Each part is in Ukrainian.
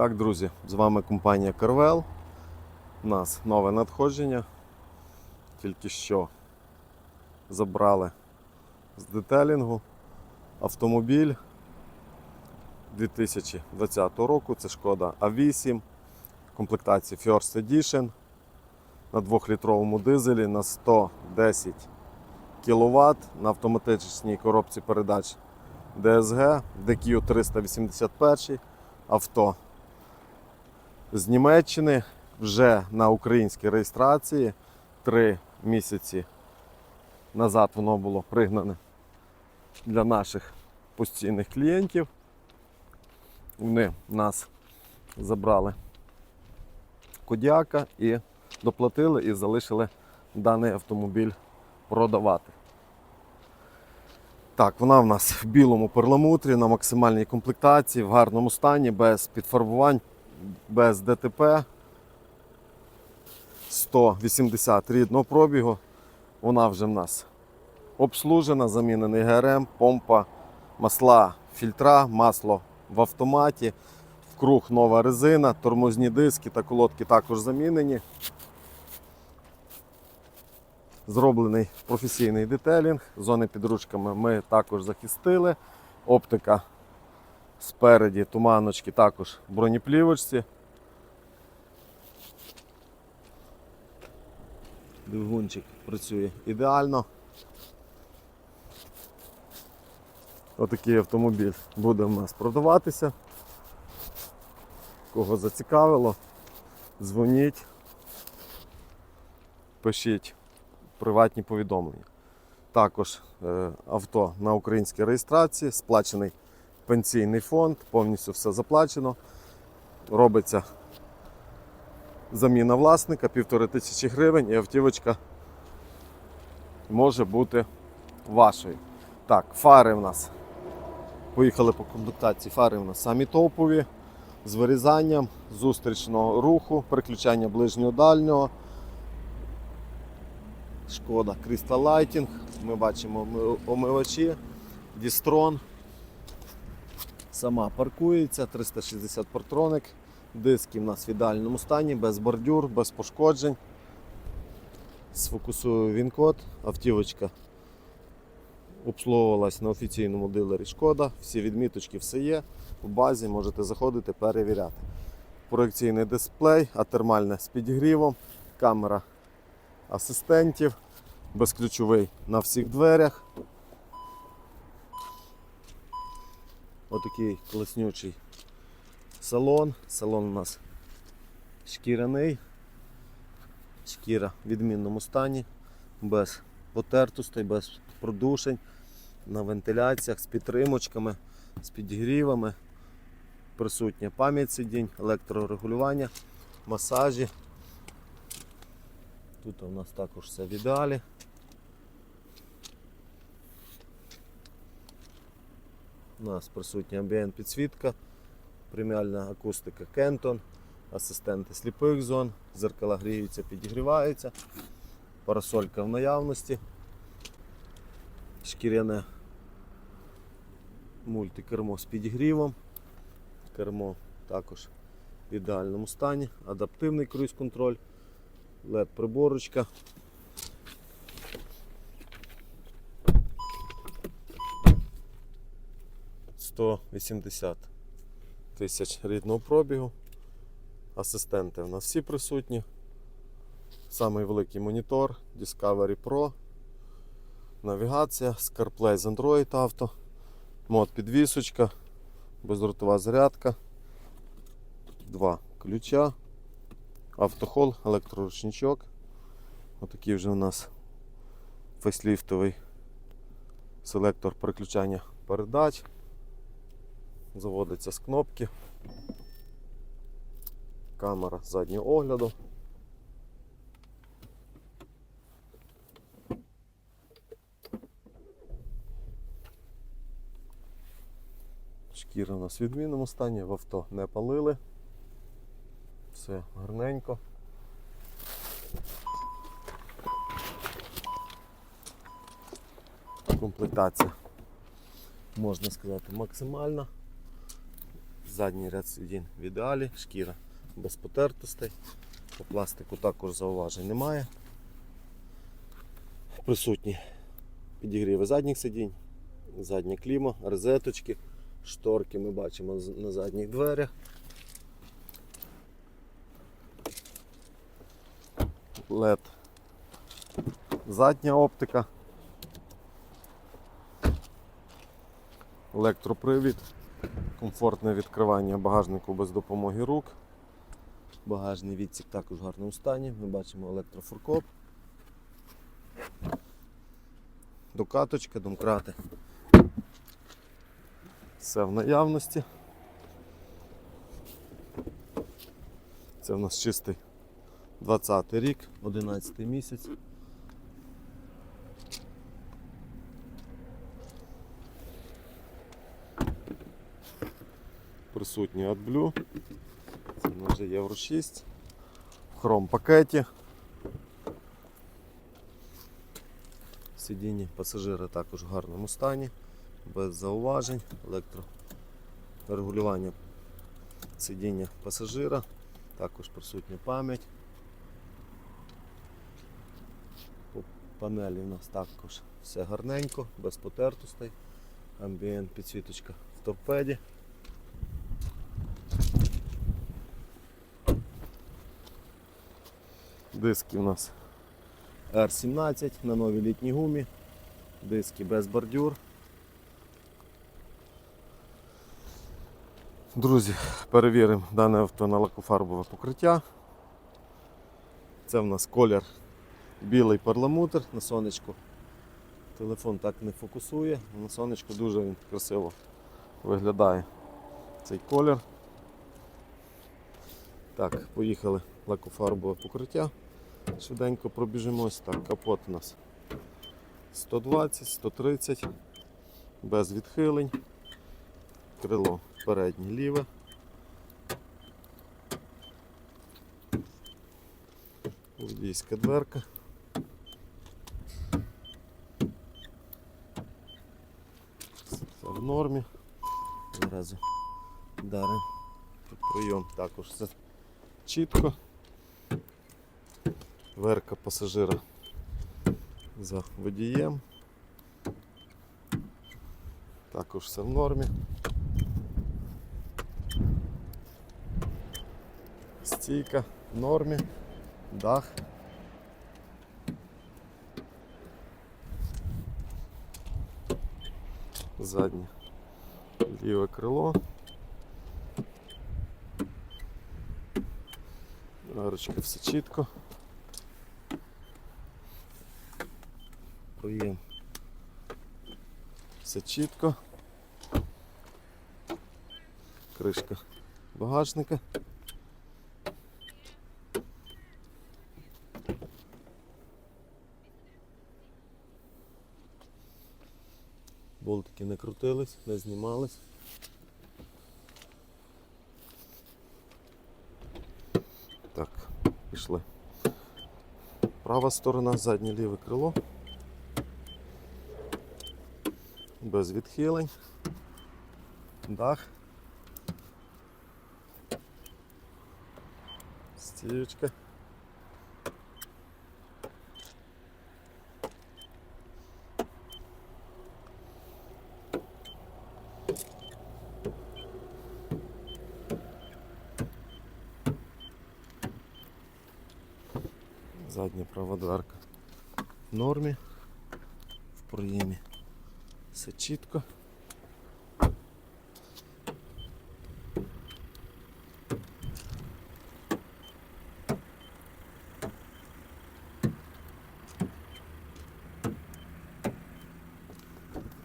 Так, друзі, з вами компанія Carvel. У нас нове надходження. Тільки що забрали з детелінгу автомобіль 2020 року. Це шкода А8 комплектації First Edition на 2-літровому дизелі на 110 кВт на автоматичній коробці передач DSG, DQ 381 авто з Німеччини вже на українській реєстрації. Три місяці назад воно було пригнане для наших постійних клієнтів. Вони нас забрали кодяка і доплатили і залишили даний автомобіль продавати. Так, вона в нас в білому перламутрі на максимальній комплектації, в гарному стані, без підфарбувань, без ДТП. 180 рідного пробігу. Вона вже в нас обслужена, замінений ГРМ, помпа, масла, фільтра, масло в автоматі, вкруг нова резина, тормозні диски та колодки також замінені. Зроблений професійний детелінг. Зони під ручками ми також захистили. Оптика спереді, туманочки також в бронеплівочці. Двигунчик працює ідеально. Отакий автомобіль буде в нас продаватися. Кого зацікавило, дзвоніть, пишіть приватні повідомлення. Також е, авто на українській реєстрації, сплачений пенсійний фонд, повністю все заплачено. Робиться заміна власника, півтори тисячі гривень і автівочка може бути вашою. Так, фари в нас. Поїхали по комплектації. Фари в нас самі топові, з вирізанням зустрічного руху, переключання ближнього дальнього. Шкода Crystal Lighting. Ми бачимо омивачі, Дістрон. Сама паркується, 360 партроник. Диски в нас в ідеальному стані, без бордюр, без пошкоджень. Сфокусую він код. Автівочка обслуговувалась на офіційному дилері Шкода. Всі відміточки, все є. В базі можете заходити, перевіряти. Проекційний дисплей, атермальне з підігрівом, камера асистентів, безключовий на всіх дверях. Отакий класнючий салон. Салон у нас шкіряний, шкіра в відмінному стані, без потертостей, без продушень, на вентиляціях з підтримочками, з підігрівами. Присутня пам'ять сидінь, електрорегулювання, масажі. Тут у нас також все в ідеалі. У нас присутня ambient підсвітка, преміальна акустика Кентон, асистенти сліпих зон, зеркала гріються, підігріваються, парасолька в наявності, шкіряне мультикермо з підігрівом, кермо також в ідеальному стані, адаптивний круїз-контроль. LED приборочка. Сто вісімдесят тисяч рідного пробігу. Асистенти у нас всі присутні. Самий великий монітор Discovery Pro. Навігація, CarPlay з Android Auto, мод підвісочка, бездротова зарядка, два ключа автохол, електроручничок. Отакий вже у нас фейсліфтовий селектор переключання передач. Заводиться з кнопки. Камера заднього огляду. Шкіра у нас в відмінному стані, в авто не палили. Все гарненько. Комплектація, можна сказати, максимальна. Задній ряд сидінь в ідеалі, шкіра без потертостей. По пластику також зауважень немає. Присутні підігріви задніх сидінь, заднє клімо, розеточки, шторки ми бачимо на задніх дверях. LED. Задня оптика. Електропривід. Комфортне відкривання багажнику без допомоги рук. Багажний відсік також в гарному стані. Ми бачимо електрофуркоп. Докаточка, домкрати. Все в наявності. Це в нас чистий 20 рік, 11 місяць. Присутній AdBlue. Це вже Євро 6. В хром пакеті. Сидіння пасажира також в гарному стані, без зауважень, електрорегулювання сидіння пасажира, також присутня пам'ять. По панелі у нас також все гарненько, без потертостей. Амбієнт підсвіточка в торпеді. Диски у нас R17 на новій літній гумі. Диски без бордюр. Друзі, перевіримо дане авто на лакофарбове покриття. Це в нас колір білий перламутр на сонечку. Телефон так не фокусує, на сонечку дуже він красиво виглядає цей колір. Так, поїхали лакофарбове покриття. Швиденько пробіжимось. Так, капот у нас 120, 130, без відхилень. Крило переднє ліве. Водійська дверка. Все в нормі. Одразу даримо прийом також все чітко. Верка пасажира за водієм. Також все в нормі. Стійка в нормі, дах. Заднє ліве крило. Арочка все чітко. Проєм. Все чітко. Кришка багажника. Болтики не крутились, не знімались. Так, пішли. Права сторона, заднє ліве крило. Без відхилень. Дах. Стіючка. Задня права дверка в нормі, в проємі Все чітко.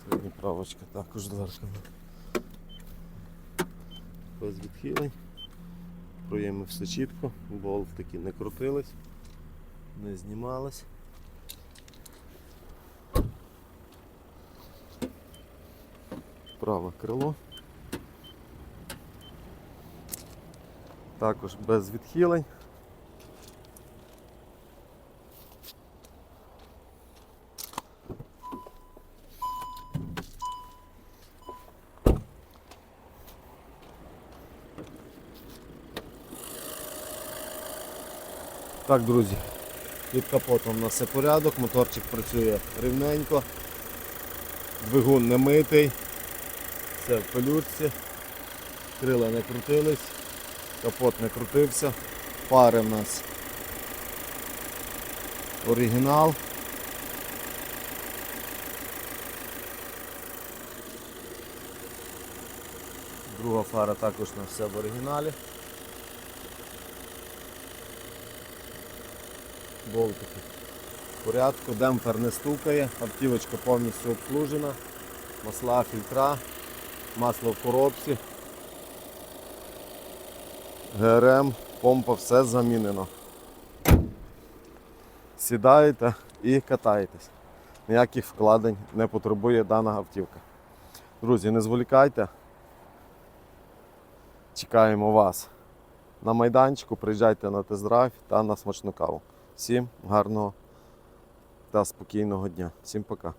Задня правочка також дверка. Без відхилень. Проєми все чітко, болтики не крутились не знімалась. праве крило. Також без відхилень. Так, друзі, під капотом у нас все порядок, моторчик працює рівненько, двигун не митий все в пилюрці, крила не крутились, капот не крутився, пари в нас. Оригінал. Друга фара також на все в оригіналі. Болтики в порядку, демпфер не стукає, автівочка повністю обслужена, масла, фільтра, масло в коробці, ГРМ, помпа, все замінено. Сідаєте і катаєтесь. Ніяких вкладень не потребує дана автівка. Друзі, не зволікайте. Чекаємо вас на майданчику, приїжджайте на тест-драйв та на смачну каву. Всім гарного та спокійного дня. Всім пока.